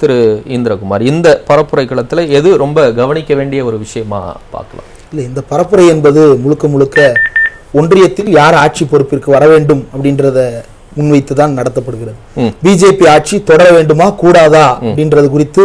திரு இந்திரகுமார். இந்த பரப்புரை களத்துல எது ரொம்ப கவனிக்க வேண்டிய ஒரு விஷயமா பார்க்கலாம். இல்லை இந்த பரப்புரை என்பது முழுக்க முழுக்க ஒன்றியத்தில் யார் ஆட்சி பொறுப்பிற்கு வர வேண்டும் அப்படின்றத முன்வைத்து தான் நடத்தப்படுகிறது. பிஜேபி ஆட்சி தொடர வேண்டுமா கூடாதா அப்படின்றது குறித்து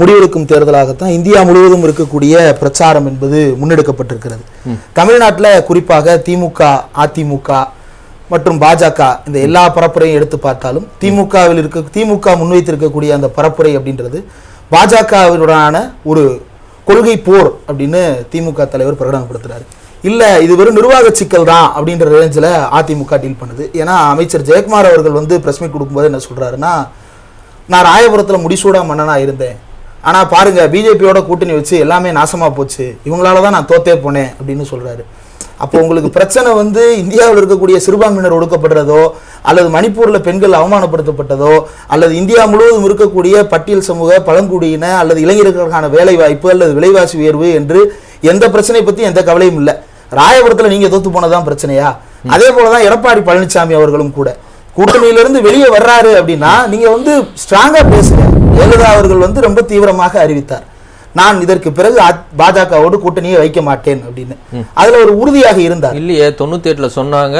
முடிவெடுக்கும் தேர்தலாகத்தான் இந்தியா முழுவதும் இருக்கக்கூடிய பிரச்சாரம் என்பது முன்னெடுக்கப்பட்டிருக்கிறது. தமிழ்நாட்டில் குறிப்பாக திமுக அதிமுக மற்றும் பாஜக இந்த எல்லா பரப்புரையும் எடுத்து பார்த்தாலும் திமுகவில் இருக்க திமுக முன்வைத்திருக்கக்கூடிய அந்த பரப்புரை அப்படின்றது பாஜகவினுடனான ஒரு கொள்கை போர் அப்படின்னு திமுக தலைவர் பிரகடனப்படுத்துறாரு. இல்ல இது வெறும் நிர்வாக சிக்கல் தான் அப்படின்ற ரேஞ்சில் அதிமுக டீல் பண்ணுது. ஏன்னா அமைச்சர் ஜெயக்குமார் அவர்கள் வந்து பிரஸ் மீட் கொடுக்கும்போது என்ன சொல்றாருன்னா நான் ராயபுரத்தில் முடிசூடா மன்னனா இருந்தேன். ஆனா பாருங்க பிஜேபியோட கூட்டணி வச்சு எல்லாமே நாசமா போச்சு. இவங்களால தான் நான் தோத்தே போனேன். அப்படின்னு சொல்றாரு. அப்போ உங்களுக்கு பிரச்சனை வந்து இந்தியாவில் இருக்கக்கூடிய சிறுபான்மையினர் ஒடுக்கப்படுறதோ அல்லது மணிப்பூரில் பெண்கள் அவமானப்படுத்தப்பட்டதோ அல்லது இந்தியா முழுவதும் இருக்கக்கூடிய பட்டியல் சமூக பழங்குடியின அல்லது இளைஞர்களுக்கான வேலை வாய்ப்பு அல்லது விலைவாசி உயர்வு என்று எந்த பிரச்சனையை பற்றி எந்த கவலையும் இல்லை. ராயபுரத்தில் நீங்கள் தோத்து போனதான் பிரச்சனையா? அதே போலதான் எடப்பாடி பழனிசாமி அவர்களும் கூட. கூட்டணியிலிருந்து வெளியே வர்றாரு அப்படின்னா நீங்கள் வந்து ஸ்ட்ராங்காக பேசுங்க. ஜெயலலிதா அவர்கள் வந்து ரொம்ப தீவிரமாக அறிவித்தார். நான் இதற்கு பிறகு பாஜகவோடு கூட்டணியை வைக்க மாட்டேன் அப்படின்னு. அதுல ஒரு உறுதியாக இருந்தார். இல்லையே தொண்ணூத்தி எட்டுல சொன்னாங்க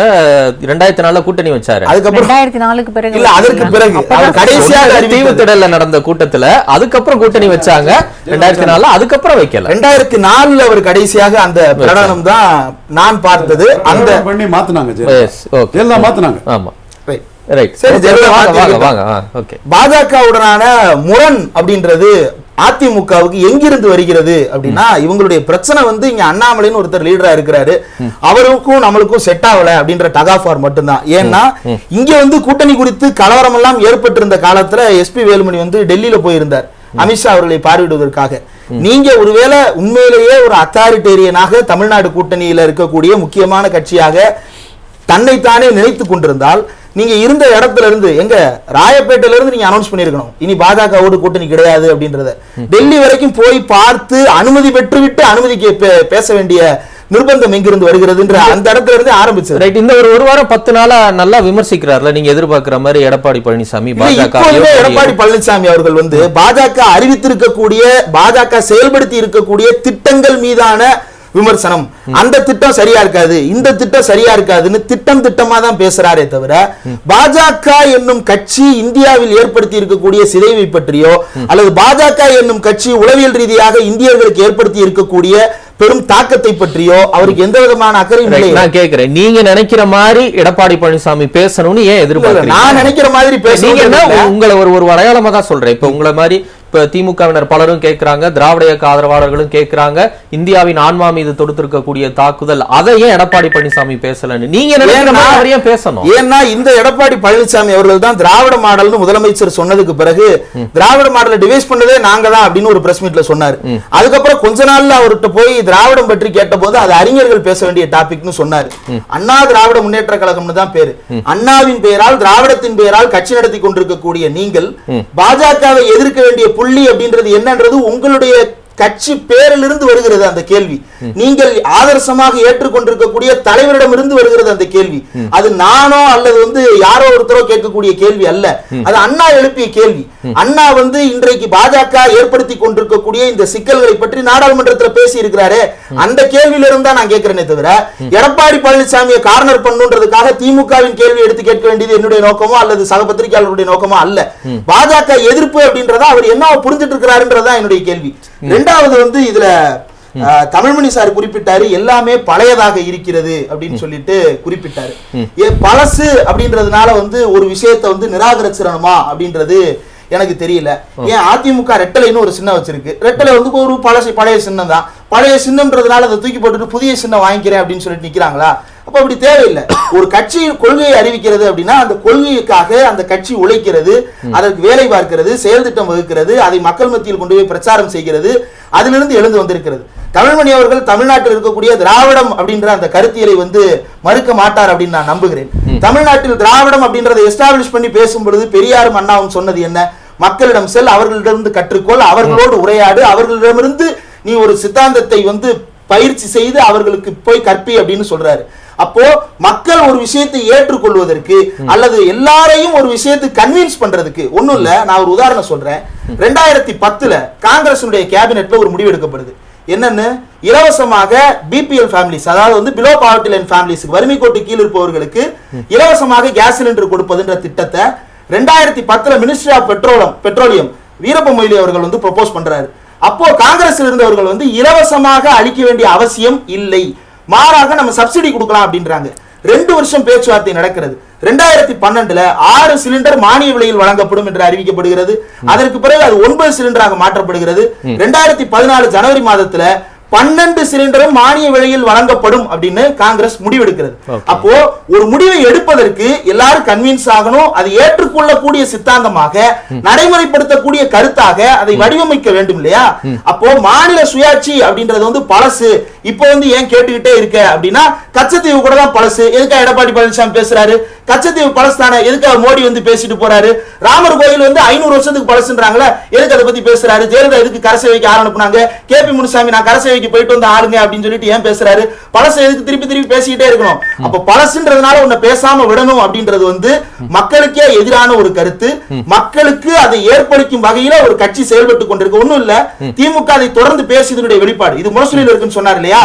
ரெண்டாயிரத்தி நாலுல கூட்டணி வச்சாரு. அதுக்கப்புறம் ரெண்டாயிரத்தி நாலுக்கு பிறகு இல்ல அதற்கு பிறகு கடைசியாக தீவு அறிவித்தது. திடல்ல நடந்த கூட்டத்துல அதுக்கப்புறம் கூட்டணி வச்சாங்க ரெண்டாயிரத்தி நாலுல அதுக்கப்புறம் வைக்கல. ரெண்டாயிரத்தி நாலுல அவர் கடைசியாக அந்த பிரகடனம் தான் நான் பார்த்தது. அந்த பண்ணி மாத்துனாங்க Yes, okay. ஜெயலலிதா மாத்துனாங்க. ஆமா. Right. ரைட் சரி, ஜெயலலிதா வாங்க வாங்க மாத்திருக்கட்டும். வாங்க ஓகே பாஜகவுடனான முரண் அப்படின்றது அதிமுகவுக்கு எங்கிருந்து வருகிறது அப்படின்னா இவங்களுடைய பிரச்சனை வந்து இங்க அண்ணாமலைன்னு ஒருத்தர் லீடரா இருக்கிறாரு. அவருக்கும் நம்மளுக்கும் செட் ஆகல அப்படின்ற டகாஃபார் மட்டும்தான். ஏன்னா இங்க வந்து கூட்டணி குறித்து கலவரம் எல்லாம் ஏற்பட்டிருந்த காலத்துல எஸ்பி வேலுமணி வந்து டெல்லியில போயிருந்தார். அமித்ஷா அவர்களை பார்வையிடுவதற்காக. நீங்க ஒருவேளை உண்மையிலேயே ஒரு அத்தாரிட்டேரியனாக தமிழ்நாடு கூட்டணியில இருக்கக்கூடிய முக்கியமான கட்சியாக தன்னைத்தானே நினைத்து கொண்டிருந்தால் நீங்க இருந்த இடத்துல இருந்து எங்க? ராயப்பேட்டையில இருந்து நீங்க அனௌன்ஸ் பண்ணிருக்கணும் இனி பாஜகவோடு கூட்டணி கிடையாது அப்படின்றத. டெல்லி வரைக்கும் போய் பார்த்து அனுமதி பெற்றுவிட்டு அனுமதிக்கு பே- பேச வேண்டிய நிர்பந்தம் எங்கிருந்து வருகிறதுன்ற அந்த இடத்துல இருந்து ஆரம்பிச்சது. ரைட் இந்த ஒரு ஒரு வாரம் பத்து நாளா நல்லா விமர்சிக்கிறார்ல நீங்க எதிர்பார்க்கிற மாதிரி எடப்பாடி பழனிசாமி பாஜக எடப்பாடி பழனிசாமி அவர்கள் வந்து பாஜக அறிவித்திருக்கக்கூடிய பாஜக செயல்படுத்தி இருக்கக்கூடிய திட்டங்கள் மீதான விமர்சனம். அந்த திட்டம் சரியா இருக்காது இந்த திட்டம் சரியா இருக்காதுன்னு திட்டம் திட்டமா தான் பேசுறாரே தவிர பாஜக என்னும் கட்சி இந்தியாவில் ஏற்படுத்தி இருக்கக்கூடிய சிதைவை பற்றியோ அல்லது பாஜக என்னும் கட்சி உளவியல் ரீதியாக இந்தியர்களுக்கு ஏற்படுத்தி இருக்கக்கூடிய பெரும் தாக்கத்தை பற்றியோ அவருக்கு எந்த விதமான அக்கறையும் இல்லை நான் கேக்குறேன் நீங்க நினைக்கிற மாதிரி எடப்பாடி பழனிசாமி பேசணும்னு ஏன் எதிர்பார்க்கறீங்க? நான் நினைக்கிற மாதிரி பேசுறீங்க உங்களை ஒரு ஒரு அடையாளமா தான் சொல்றேன். இப்ப உங்களை மாதிரி இப்ப திமுகவினர் பலரும் கேக்குறாங்க திராவிட இயக்க ஆதரவாளர்களும் கேக்குறாங்க இந்தியாவின் ஆன்மா மீது தொடுத்திருக்கக்கூடிய தாக்குதல் அதை ஏன் எடப்பாடி பழனிசாமி பேசலன்னு? நீங்க ஏன் பேசணும். ஏன்னா இந்த எடப்பாடி பழனிசாமி அவர்கள் தான் திராவிட மாடல்னு முதலமைச்சர் சொன்னதுக்கு பிறகு திராவிட மாடலை டிவைஸ் பண்ணதே நாங்க தான் அப்படின்னு ஒரு பிரஸ் மீட்ல சொன்னாரு. அதுக்கப்புறம் கொஞ்ச நாள்ல அவர்கிட்ட போய் திராவிடம் பற்றி கேட்டபோது அது அறிஞர்கள் பேச வேண்டிய டாபிக்னு சொன்னாரு. அண்ணா திராவிட முன்னேற்ற கழகம்னு தான் பேரு. அண்ணாவின் பெயரால் திராவிடத்தின் பெயரால் கட்சி நடத்தி கொண்டிருக்கக்கூடிய நீங்கள் பாஜகவை எதிர்க்க வேண்டிய புள்ளி அப்படின்றது என்னன்றது உங்களுடைய கட்சி பேரிலிருந்து வருகிறது அந்த கேள்வி. நீங்கள் ஆதர்சமாக ஏற்றுக்கொண்டிருக்கக்கூடிய தலைவரிடமிருந்து வருகிறது அந்த கேள்வி. அது நானோ அல்லது வந்து யாரோ ஒருத்தரோ கேட்கக்கூடிய கேள்வி அல்ல. அது அண்ணா எழுப்பிய கேள்வி. அண்ணா வந்து இன்றைக்கு பாஜக ஏற்படுத்தி கொண்டிருக்கக்கூடிய இந்த சிக்கல்களை பற்றி நாடாளுமன்றத்தில் பேசி இருக்கிறாரே அந்த கேள்வியில இருந்தா நான் கேட்கிறேனே தவிர எடப்பாடி பழனிசாமியை கார்னர் பண்ணுன்றதுக்காக திமுகவின் கேள்வி எடுத்து கேட்க வேண்டியது என்னுடைய நோக்கமோ அல்லது சக பத்திரிகையாளர்களுடைய நோக்கமோ அல்ல. பாஜக எதிர்ப்பு அப்படின்றதா அவர் என்ன புரிஞ்சிட்டு இருக்கிறாருன்றதா என்னுடைய கேள்வி. ரெண்டாவது வந்து இதுல தமிழ்மணி சார் குறிப்பிட்டாரு எல்லாமே பழையதாக இருக்கிறது அப்படின்னு சொல்லிட்டு குறிப்பிட்டாரு. ஏ, பழசு அப்படின்றதுனால வந்து ஒரு விஷயத்தை வந்து நிராகரிச்சிடணுமா அப்படின்றது எனக்கு தெரியல. ஏன் அதிமுக ரெட்டலைன்னு ஒரு சின்னம் வச்சிருக்கு. ரெட்டலை வந்து ஒரு பழசு பழைய சின்னம் தான். பழைய சின்னம்ன்றதுனால அதை தூக்கி போட்டுட்டு புதிய சின்னம் வாங்கிக்கிறேன் அப்படின்னு சொல்லிட்டு நிக்கிறாங்களா? அப்ப அப்படி தேவையில்லை. ஒரு கட்சி கொள்கையை அறிவிக்கிறது அப்படின்னா அந்த கொள்கைக்காக அந்த கட்சி உழைக்கிறது அதற்கு வேலை பார்க்கிறது செயல் திட்டம் வகுக்கிறது அதை மக்கள் மத்தியில் கொண்டு போய் பிரச்சாரம் செய்கிறது அதிலிருந்து எழுந்து வந்திருக்கிறது. தமிழ்மணி அவர்கள் தமிழ்நாட்டில் இருக்கக்கூடிய திராவிடம் அப்படின்ற அந்த கருத்தியலை வந்து மறுக்க மாட்டார் அப்படின்னு நான் நம்புகிறேன். தமிழ்நாட்டில் திராவிடம் அப்படின்றதை எஸ்டாப்ளிஷ் பண்ணி பேசும் பொழுது பெரியாரும் அண்ணாவும் சொன்னது என்ன? மக்களிடம் செல் அவர்களிடமிருந்து கற்றுக்கொள் அவர்களோடு உரையாடு அவர்களிடமிருந்து நீ ஒரு சித்தாந்தத்தை வந்து பயிற்சி செய்து அவர்களுக்கு போய் கற்பி அப்படின்னு சொல்றாரு. அப்போ மக்கள் ஒரு விஷயத்தை ஏற்றுக்கொள்வதற்கு அல்லது எல்லாரையும் ஒரு விஷயத்தை கன்வின்ஸ் பண்றதுக்கு ஒண்ணும் இல்ல நான் ஒரு உதாரணம் சொல்றேன். ரெண்டாயிரத்தி பத்துல காங்கிரசினுடைய கேபினெட்ல ஒரு முடிவு எடுக்கப்படுது. என்னன்னு? இலவசமாக பிபிஎல் ஃபேமிலிஸ் அதாவது வந்து பிலோ பாவர்ட்டி லைன் ஃபேமிலிஸ்க்கு வறுமை கோட்டு கீழ் இருப்பவர்களுக்கு இலவசமாக கேஸ் சிலிண்டர் கொடுப்பதுன்ற திட்டத்தை ரெண்டாயிரத்தி பத்துல ministry of petroleum petroleum Veerappa Moily அவர்கள் வந்து ப்ரொபோஸ் பண்றாரு. அப்போ காங்கிரஸ்ல இருந்தவர்கள் வந்து இலவசமாக அளிக்க வேண்டிய அவசியம் இல்லை. மாறாக நம்ம சப்சிடி கொடுக்கலாம் அப்படின்றாங்க. ரெண்டு வருஷம் பேச்சுவார்த்தை நடக்கிறது. ரெண்டாயிரத்தி பன்னெண்டுல ஆறு சிலிண்டர் மானிய விலையில் வழங்கப்படும் என்று அறிவிக்கப்படுகிறது. அதற்கு பிறகு அது ஒன்பது சிலிண்டராக மாற்றப்படுகிறது. ரெண்டாயிரத்தி பதினாலு ஜனவரி மாதத்துல பன்னெண்டு சிலிண்டரும் மானிய விலையில் வழங்கப்படும் அப்படின்னு காங்கிரஸ் முடிவெடுக்கிறது. அப்போ ஒரு முடிவை எடுப்பதற்கு எல்லாரும் கன்வின்ஸ் ஆகணும் அது ஏற்றுக்கொள்ளக்கூடிய சித்தாந்தமாக நடைமுறைப்படுத்தக்கூடிய கருத்தாக அதை வடிவமைக்க வேண்டும் இல்லையா? அப்போ மாநில சுயாட்சி அப்படின்றது வந்து பழசு. இப்போ வந்து ஏன் கேட்டுக்கிட்டே இருக்க அப்படின்னா கச்சத்தீவு கூட தான் பழசு. எதுக்கா எடப்பாடி பழனிசாமி பேசுறாரு? கச்சத்தீவு பழசு தானே எதுக்காக மோடி வந்து பேசிட்டு போறாரு? ராமர் கோயில் வந்து ஐநூறு வருஷத்துக்கு பழசுன்றாங்களே எதுக்கு அதை பத்தி பேசுறாரு? ஜெயலலிதா எதுக்கு கரசை வைக்க ஆள் அனுப்புனாங்க? கேபி முனுசாமி நான் கரசை வைக்க போயிட்டு வந்த ஆளுங்க அப்படின்னு சொல்லிட்டு ஏன் பேசுறாரு? பழசை எதுக்கு திருப்பி திருப்பி பேசிக்கிட்டே இருக்கணும்? அப்ப பழசுன்றதுனால உன்னை பேசாம விடணும் அப்படின்றது வந்து மக்களுக்கே எதிரான ஒரு கருத்து. மக்களுக்கு அதை ஏற்படுத்தும் வகையில ஒரு கட்சி செயல்பட்டு கொண்டிருக்கு. ஒண்ணும் இல்ல திமுக அதை தொடர்ந்து பேசியதனுடைய வெளிப்பாடு. இது முரசொலியில் இருக்குன்னு சொன்னார் இல்லையா?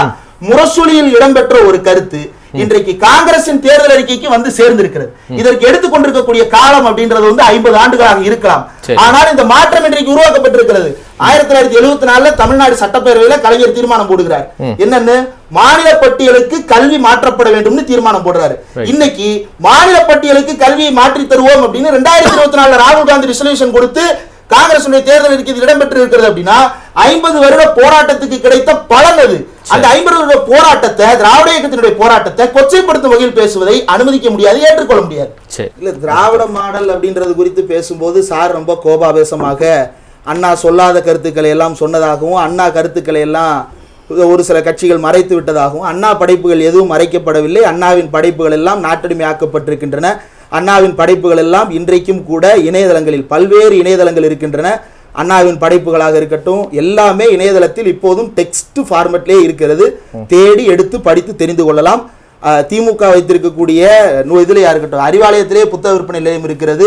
முரசொலியில் இடம்பெற்ற ஒரு கருத்து. இன்றைக்கு காங்கிரசின் தேர்தல் அறிக்கைக்கு வந்து சேர்ந்திருக்கிறது. இதற்கு எடுத்துக்கொண்டிருக்கக்கூடிய காலம் அப்படின்றது வந்து ஐம்பது ஆண்டுகளாக இருக்கலாம். ஆனால் இந்த மாற்றம் இன்றைக்கு உருவாக்கப்பட்டிருக்கிறது. ஆயிரத்தி தொள்ளாயிரத்தி எழுபத்தி நாலுல தமிழ்நாடு சட்டப்பேரவையில கலைஞர் தீர்மானம் போடுகிறார். என்னன்னு? மாநில பட்டியலுக்கு கல்வி மாற்றப்பட வேண்டும்னு தீர்மானம் போடுறாரு. இன்னைக்கு மாநில பட்டியலுக்கு கல்வியை மாற்றி தருவோம் அப்படின்னு ரெண்டாயிரத்தி இருபத்தி நாலுல ராகுல் காந்தி ரிசல்யூஷன் கொடுத்து காங்கிரசுடைய தேர்தல் அறிக்கையில் இடம்பெற்று இருக்கிறது அப்படின்னா ஐம்பது வருட போராட்டத்துக்கு கிடைத்த பலன் அது. அந்த ஐம்பது போராட்டத்தை திராவிட இயக்கத்தினுடைய போராட்டத்தை கொச்சைப்படுத்தும் வகையில் பேசுவதை அனுமதிக்க முடியாது ஏற்றுக்கொள்ள முடியாது. இல்ல திராவிட மாடல் அப்படின்றது குறித்து பேசும்போது சார் ரொம்ப கோபாவேசமாக அண்ணா சொல்லாத கருத்துக்களை எல்லாம் சொன்னதாகவும் அண்ணா கருத்துக்களை எல்லாம் ஒரு சில கட்சிகள் மறைத்து விட்டதாகவும் அண்ணா படைப்புகள் எதுவும் மறைக்கப்படவில்லை அண்ணாவின் படைப்புகள் எல்லாம் நாட்டடிமையாக்கப்பட்டிருக்கின்றன அண்ணாவின் படைப்புகள் எல்லாம் இன்றைக்கும் கூட இணையதளங்களில் பல்வேறு இணையதளங்கள் இருக்கின்றன. அண்ணாவின் படைப்புகளாக இருக்கட்டும் எல்லாமே இணையதளத்தில் இப்போதும் டெக்ஸ்ட் ஃபார்மட்லேயே இருக்கிறது. தேடி எடுத்து படித்து தெரிந்து கொள்ளலாம். திமுக வைத்திருக்கக்கூடிய நூ- இதுலயா இருக்கட்டும் அறிவாலயத்திலே புத்தக விற்பனை நிலையம் இருக்கிறது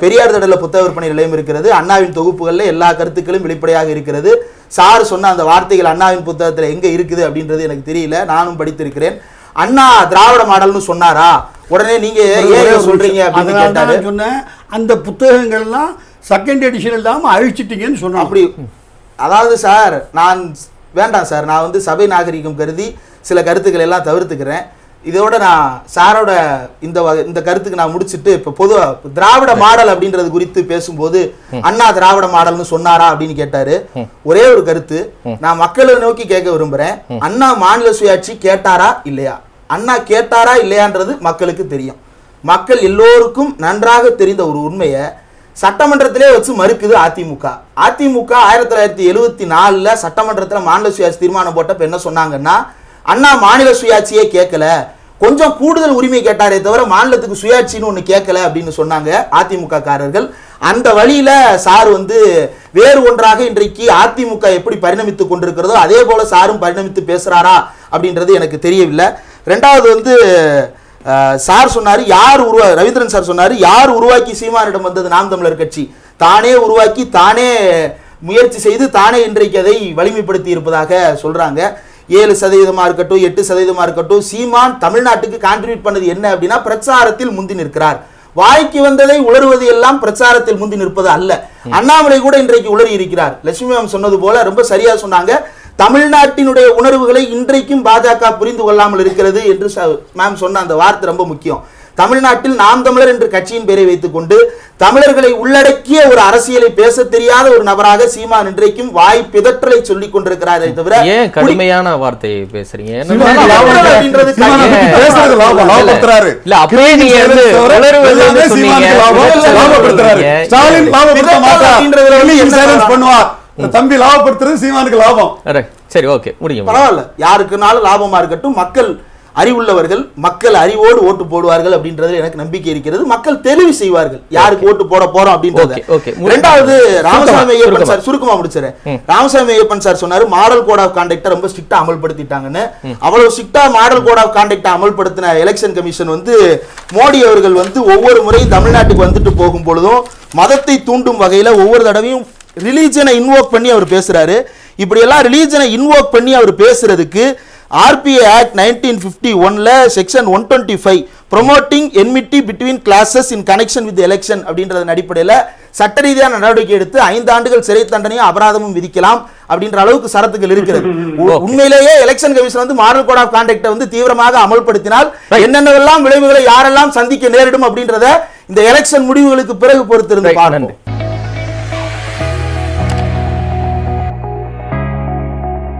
பெரியார் திடல புத்தக விற்பனை நிலையம் இருக்கிறது அண்ணாவின் தொகுப்புகள்ல எல்லா கருத்துக்களும் வெளிப்படையாக இருக்கிறது. சார் சொன்ன அந்த வார்த்தைகள் அண்ணாவின் புத்தகத்துல எங்க இருக்குது அப்படின்றது எனக்கு தெரியல நானும் படித்திருக்கிறேன். அண்ணா திராவிட மாடல்னு சொன்னாரா? உடனே நீங்க ஏன் இதை சொல்றீங்க அப்படின்னு கேட்டாரு. சொன்னேன் அந்த புத்தகங்கள்லாம் செகண்ட் எடிஷன் இல்லாம அழிச்சிட்டீங்கன்னு சொன்னான் அப்படி அதாவது சார் நான் வேண்டாம் சார் நான் வந்து சபை நாகரிகம் கருதி சில கருத்துக்களை எல்லாம் தவிர்த்துக்கிறேன். இதோட நான் சாரோட இந்த இந்த கருத்துக்கு நான் முடிச்சிட்டு இப்ப பொதுவா திராவிட மாடல் அப்படின்றது குறித்து பேசும்போது அண்ணா திராவிட மாடல்னு சொன்னாரா அப்படின்னு கேட்டாரு. ஒரே ஒரு கருத்து நான் மக்களை நோக்கி கேட்க விரும்புறேன். அண்ணா மாநில சுயாட்சி கேட்டாரா இல்லையா? அண்ணா கேட்டாரா இல்லையான்றது மக்களுக்கு தெரியும். மக்கள் எல்லோருக்கும் நன்றாக தெரிந்த ஒரு உண்மையை சட்டமன்றத்திலே வச்சு மறுக்குது அதிமுக. அதிமுக ஆயிரத்தி தொள்ளாயிரத்தி எழுபத்தி நாலில் சட்டமன்றத்தில் மாநில சுயாட்சி தீர்மானம் போட்டப்ப என்ன சொன்னாங்கன்னா அண்ணா மாநில சுயாட்சியே கேட்கல கொஞ்சம் கூடுதல் உரிமை கேட்டாரே தவிர மாநிலத்துக்கு சுயாட்சின்னு ஒன்று கேட்கல அப்படின்னு சொன்னாங்க அதிமுக காரர்கள். அந்த வழியில் சார் வந்து வேறு ஒன்றாக இன்றைக்கு அதிமுக எப்படி பரிணமித்துக் கொண்டிருக்கிறதோ அதே போல சாரும் பரிணமித்து பேசுகிறாரா அப்படின்றது எனக்கு தெரியவில்லை. ரெண்டாவது வந்து சார் சொன்னாரு யார் உருவா ரவீந்திரன் சார் சொன்னாரு யார் உருவாக்கி சீமானிடம் வந்தது நாம் தமிழர் கட்சி? தானே உருவாக்கி தானே முயற்சி செய்து தானே இன்றைக்கு அதை வலிமைப்படுத்தி இருப்பதாக சொல்றாங்க. ஏழு சதவீதமா இருக்கட்டும் எட்டு சதவீதமா இருக்கட்டும் சீமான் தமிழ்நாட்டுக்கு கான்ட்ரிபியூட் பண்ணது என்ன அப்படின்னா பிரச்சாரத்தில் முந்தி நிற்கிறார். வாய்க்கு வந்ததை உளறுவது எல்லாம் பிரச்சாரத்தில் முந்தி நிற்பது அல்ல. அண்ணாமலை கூட இன்றைக்கு உளறி இருக்கிறார். லட்சுமி மேம் சொன்னது போல ரொம்ப சரியா சொன்னாங்க. தமிழ்நாட்டினுடைய உணர்வுகளை இன்றைக்கும் பாஜக புரிந்து கொள்ளாமல் இருக்கிறது என்று மேம் சொன்ன அந்த வார்த்தை ரொம்ப முக்கியம். தமிழ்நாட்டில் நாம் தமிழர் என்ற கட்சியின் பெயரை வைத்துக்கொண்டு தமிழர்களை உள்ளடக்கிய ஒரு அரசியலை பேச தெரியாத ஒரு நபராக சீமான் இன்றைக்கும் வாய் பிதற்றலை சொல்லிக் கொண்டிருக்கிறாரே தவிர ஏன் கடுமையான வார்த்தையை பேசுறீங்க? இல்ல, லாபப்படுத்துறாரு. இல்ல, அப்படியே நீங்க வந்து தம்பி லாபப்படுத்துறது சீமானுக்கு லாபம். சரி ஓகே முடியும் பரவாயில்ல. யாருக்குனாலும் லாபமா இருக்கட்டும் மக்கள் அறிவுள்ளவர்கள் மக்கள் அறிவோடு ஓட்டு போடுவார்கள் அப்படின்றதுல எனக்கு நம்பிக்கை இருக்கிறது. மக்கள் தெளிவு செய்வார்கள். யாருக்கு ஓட்டு போட போறோம் அப்படின்றத. ரெண்டாவது ராமசாமி ஐயப்பன். சார் சுருக்கமா முடிச்சிடறேன் ராமசாமி ஐயப்பன் சார் சொன்னாரு மாடல் கோட் ஆஃப் கான்டக்ட ரொம்ப ஸ்ட்ரிக்டா அமல்படுத்திட்டாங்கன்னு. அவ்வளவு ஸ்ட்ரிக்டா மாடல் கோட் ஆஃப் கான்டக்ட அமல்படுத்தின எலெக்ஷன் கமிஷன் வந்து மோடி அவர்கள் வந்து ஒவ்வொரு முறையும் தமிழ்நாட்டுக்கு வந்துட்டு போகும் பொழுதும் மதத்தை தூண்டும் வகையில ஒவ்வொரு தடவையும் ரிலீஜனை இன்வோக் பண்ணி அவர் பேசுறாரு. இப்படி எல்லாம் ரிலீஜனை இன்வோக் பண்ணி அவர் பேசுறதுக்கு ஆர்பிஐ ஆக்ட் நைன்டீன் ஃபிஃப்டி ஒன்ல section one twenty five promoting enmity between classes in connection with election அப்படின்றதன் அடிப்படையில் சட்ட ரீதியான நடவடிக்கை எடுத்து ஐந்து ஆண்டுகள் சிறை தண்டனையும் அபராதமும் விதிக்கலாம் அப்படின்ற அளவுக்கு சரத்துகள் இருக்கிறது. உண்மையிலேயே எலெக்ஷன் கமிஷன் வந்து மாடல் கோட் ஆஃப் கான்டக்ட வந்து தீவிரமாக அமல்படுத்தினால் என்னென்னவெல்லாம் விளைவுகளை யாரெல்லாம் சந்திக்க நேரிடும் அப்படின்றத இந்த எலெக்ஷன் முடிவுகளுக்கு பிறகு பொறுத்திருந்து நன்றி.